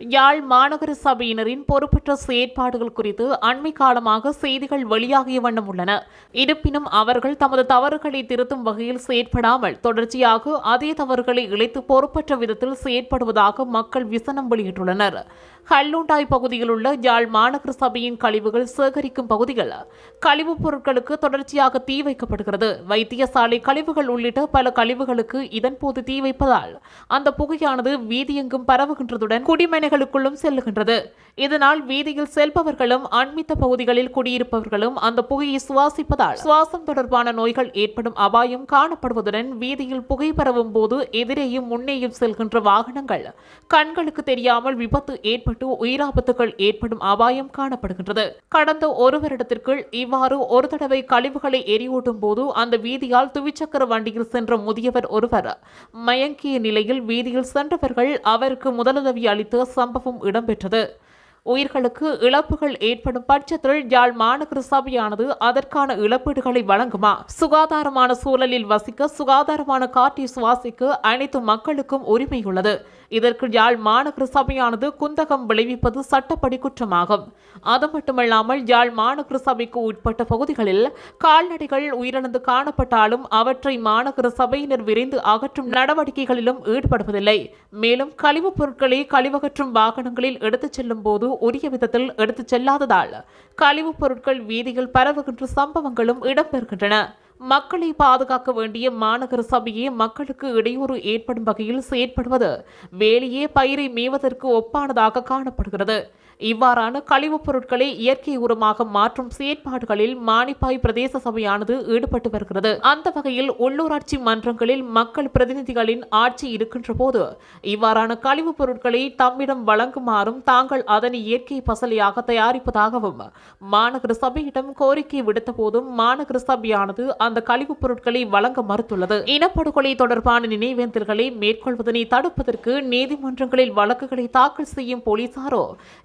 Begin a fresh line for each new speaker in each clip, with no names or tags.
யாழ் மாநகர சபையினரின் பொறுப்பற்ற செயற்பாடுகள் குறித்து அண்மை காலமாக செய்திகள் வெளியாகிய வண்ணம் உள்ளன. இருப்பினும் அவர்கள் தமது தவறுகளை திருத்தும் வகையில் செயற்படாமல் தொடர்ச்சியாக அதே தவறுகளை இழைத்து பொறுப்பற்ற விதத்தில் செயற்படுவதாக மக்கள் விசனம் வெளியிட்டுள்ளனர். ஹல்லூண்டாய் பகுதியில் உள்ள யாழ் மாநகர சபையின் கழிவுகள் சேகரிக்கும் பகுதிகள் கழிவுப் பொருட்களுக்கு தொடர்ச்சியாக தீ வைக்கப்படுகிறது. வைத்தியசாலை கழிவுகள் உள்ளிட்ட பல கழிவுகளுக்கு இதன்போது தீ வைப்பதால் அந்த புகையானது வீதியெங்கும் பரவுகின்றதுடன் குடிமனைகளுக்குள்ளும் செல்லுகின்றது. இதனால் வீதியில் செல்பவர்களும் அண்மித்த பகுதிகளில் குடியிருப்பவர்களும் அந்த புகையை சுவாசிப்பதால் சுவாசம் தொடர்பான நோய்கள் ஏற்படும் அபாயம் காணப்படுவதுடன் வீதியில் புகை பரவும் போது எதிரேயும் முன்னேயும் செல்கின்ற வாகனங்கள் கண்களுக்கு தெரியாமல் விபத்து ஏற்பட்டு உயிராபத்துகள் ஏற்படும் அபாயம் காணப்படுகின்றது. கடந்த ஒரு வருடத்திற்குள் இவ்வாறு ஒரு தடவை கழிவுகளை எரியூட்டும் போது அந்த வீதியால் துவிச்சக்கர வண்டியில் சென்ற முதியவர் ஒருவர் மயங்கிய நிலையில் வீதியில் சென்றவர்கள் அவருக்கு முதலுதவி அளித்து சம்பவம் இடம்பெற்றது உயிர்களுக்கு இழப்புகள் ஏற்படும் பட்சத்தில் யாழ் மாநகர சபையானது அதற்கான இழப்பீடுகளை வழங்குமா? சுகாதாரமான சூழலில் வசிக்க சுகாதாரமான காற்றை சுவாசிக்க அனைத்து மக்களுக்கும் உரிமை உள்ளது இதற்கு யாழ் மாநகர சபையானது குந்தகம் விளைவிப்பது சட்டப்படி குற்றமாகும். அது மட்டுமல்லாமல் யாழ் மாநகர சபைக்கு உட்பட்ட பகுதிகளில் கால்நடைகள் உயிரிழந்து காணப்பட்டாலும் அவற்றை மாநகர சபையினர் விரைந்து அகற்றும் நடவடிக்கைகளிலும் ஈடுபடுவதில்லை. மேலும் கழிவுப் பொருட்களை கழிவகற்றும் வாகனங்களில் எடுத்துச் செல்லும் போது உரிய விதத்தில் எடுத்துச் செல்லாததால் கழிவுப் பொருட்கள் வீதியில் பரவுகின்ற சம்பவங்களும் இடம்பெறுகின்றன. மக்களை பாதுகாக்க வேண்டிய மாநகர சபையே மக்களுக்கு இடையூறு ஏற்படும் வகையில் செயற்படுவது வேலையே பயிரை மேய்வதற்கு ஒப்பானதாக காணப்படுகிறது. இவ்வாறான கழிவுப் பொருட்களை இயற்கை உரமாக மாற்றும் செயற்பாடுகளில் மானிப்பாய் பிரதேச சபையானது ஈடுபட்டு வருகிறது. அந்த வகையில் உள்ளூராட்சி மன்றங்களில் மக்கள் பிரதிநிதிகளின் ஆட்சி இருக்கின்ற போது இவ்வாறான கழிவுப் பொருட்களை தம்மிடம் வழங்குமாறும் தாங்கள் அதனை இயற்கை பசலையாக தயாரிப்பதாகவும் மாநகர சபையிடம் கோரிக்கை விடுத்த போதும் மாநகர சபையானது அந்த கழிவுப் பொருட்களை வழங்க மறுத்துள்ளது. இனப்படுகொலை தொடர்பான நினைவேந்தல்களை மேற்கொள்வதனை தடுப்பதற்கு நீதிமன்றங்களில் வழக்குகளை தாக்கல் செய்யும் போலீசாரோ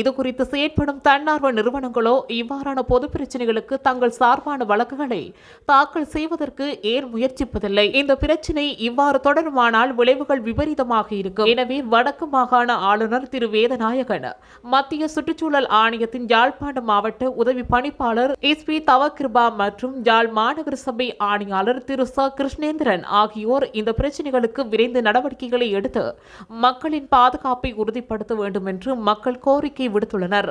இதுகுறித்து செயற்படும் தன்னார்வ நிறுவனங்களோ இவ்வாறான பொது பிரச்சனைகளுக்கு தங்கள் சார்பான வழக்குகளை தாக்கல் செய்வதற்கு ஏன் முயற்சிப்பதில்லை? இந்த பிரச்சினை இவ்வாறு தொடருமானால் விளைவுகள் விபரீதமாக இருக்கும். எனவே வடக்கு மாகாண ஆளுநர் திரு. வேதநாயகன் மத்திய சுற்றுச்சூழல் ஆணையத்தின் யாழ்ப்பாண மாவட்ட உதவி பணிப்பாளர் எஸ். பி. தவக்கிருபா மற்றும் யாழ் மாநகர சபை ஆணையாளர் திரு ச. கிருஷ்ணேந்திரன் ஆகியோர் இந்த பிரச்சினைகளுக்கு விரைந்து நடவடிக்கைகளை எடுத்து மக்களின் பாதுகாப்பை உறுதிப்படுத்த வேண்டும் என்று மக்கள் கோரிக்கை விடுத்துள்ளனர்.